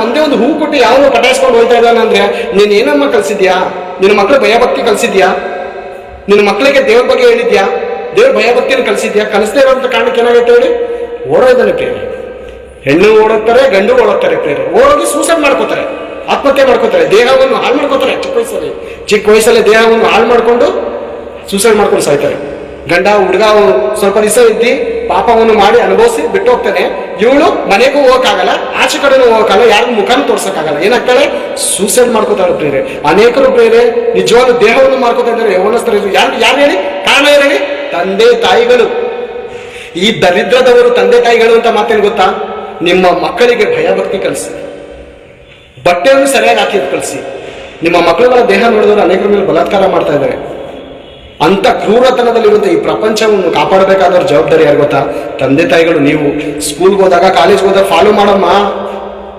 ಒಂದೇ ಒಂದು ಹೂ ಕೊಟ್ಟು ಯಾರು ಪಟಾಯಿಸ್ಕೊಂಡು ಹೋಗ್ತಾ ಇದ್ದಾನೆ ಅಂದ್ರೆ, ನೀನ್ ಏನಮ್ಮ ಕಲ್ಸಿದ್ಯಾ? ನಿನ್ನ ಮಕ್ಕಳು ಭಯಭಕ್ತಿ ಕಲ್ಸಿದ್ಯಾ? ನಿನ್ನ ಮಕ್ಕಳಿಗೆ ದೇವ್ರ ಬಗ್ಗೆ ಹೇಳಿದ್ಯಾ? ದೇವ್ರ ಭಯಭಕ್ತಿಯನ್ನು ಕಲಿಸಿದ್ಯಾ? ಕಲಿಸದೇ ಇರೋಂಥ ಕಾರಣಕ್ಕೆ ಏನಾಗುತ್ತೆ ಹೇಳಿ? ಓಡೋದನ್ನು ಪ್ರೇರೆ ಹೆಣ್ಣು ಓಡೋಗ್ತಾರೆ ಗಂಡು ಓಡೋಗ್ತಾರೆ ಪ್ರೇರಿ ಓಡೋಗಿ ಸೂಸೈಡ್ ಮಾಡ್ಕೋತಾರೆ, ಆತ್ಮಹತ್ಯೆ ಮಾಡ್ಕೋತಾರೆ, ದೇಹವನ್ನು ಹಾಳು ಮಾಡ್ಕೋತಾರೆ. ಚಿಕ್ಕ ವಯಸ್ಸಲ್ಲಿ ಚಿಕ್ಕ ವಯಸ್ಸಲ್ಲಿ ದೇಹವನ್ನು ಹಾಳು ಮಾಡ್ಕೊಂಡು ಸೂಸೈಡ್ ಮಾಡ್ಕೊಂಡು ಸಾಯ್ತಾರೆ. ಗಂಡ ಹುಡುಗ ಸ್ವಲ್ಪ ದಿವಸ ಇದ್ದಿ ಪಾಪವನ್ನು ಮಾಡಿ ಅನುಭವಿಸಿ ಬಿಟ್ಟು ಹೋಗ್ತಾನೆ. ಇವಳು ಮನೆಗೂ ಹೋಗಕ್ಕಾಗಲ್ಲ, ಆಚೆ ಕಡೆನೂ ಹೋಗಕ್ಕಾಗಲ್ಲ, ಯಾರಿಗೂ ಮುಖಾನು ತೋರ್ಸಕ್ಕಾಗಲ್ಲ. ಏನಾಗ್ತಾಳೆ? ಸೂಸೈಡ್ ಮಾಡ್ಕೋತಾರೆ ಬೇರೆ ಅನೇಕರು ಬೇರೆ ನಿಜವಾದ ದೇಹವನ್ನು ಮಾಡ್ಕೋತಾ ಇದ್ದಾರೆ, ಯೌವನಸ್ಥರು ಯಾರು ಯಾರು ಹೇಳಿ? ಕಾರಣ ಹೇಳಿ? ತಂದೆ ತಾಯಿಗಳು. ಈ ದರಿದ್ರದವರು ತಂದೆ ತಾಯಿಗಳು ಅಂತ ಮಾತೇನು ಗೊತ್ತಾ? ನಿಮ್ಮ ಮಕ್ಕಳಿಗೆ ಭಯಭಕ್ತಿ ಕಲಿಸಿ. ಬಟ್ಟೆಯನ್ನು ಸರಿಯಾಗಿ ಹಾಕಿದ್ ಕಲಿಸಿ. ನಿಮ್ಮ ಮಕ್ಕಳುಗಳ ದೇಹ ನೋಡಿದವರು ಅನೇಕರ ಮೇಲೆ ಬಲಾತ್ಕಾರ ಮಾಡ್ತಾ ಇದ್ದಾರೆ. ಅಂತ ಕ್ರೂರತನದಲ್ಲಿರುವಂಥ ಈ ಪ್ರಪಂಚವನ್ನು ಕಾಪಾಡಬೇಕಾದವ್ರ ಜವಾಬ್ದಾರಿ ಯಾರು ಗೊತ್ತಾ? ತಂದೆ ತಾಯಿಗಳು ನೀವು ಸ್ಕೂಲ್ಗೆ ಹೋದಾಗ ಕಾಲೇಜ್ಗೆ ಹೋದಾಗ ಫಾಲೋ ಮಾಡಮ್ಮ.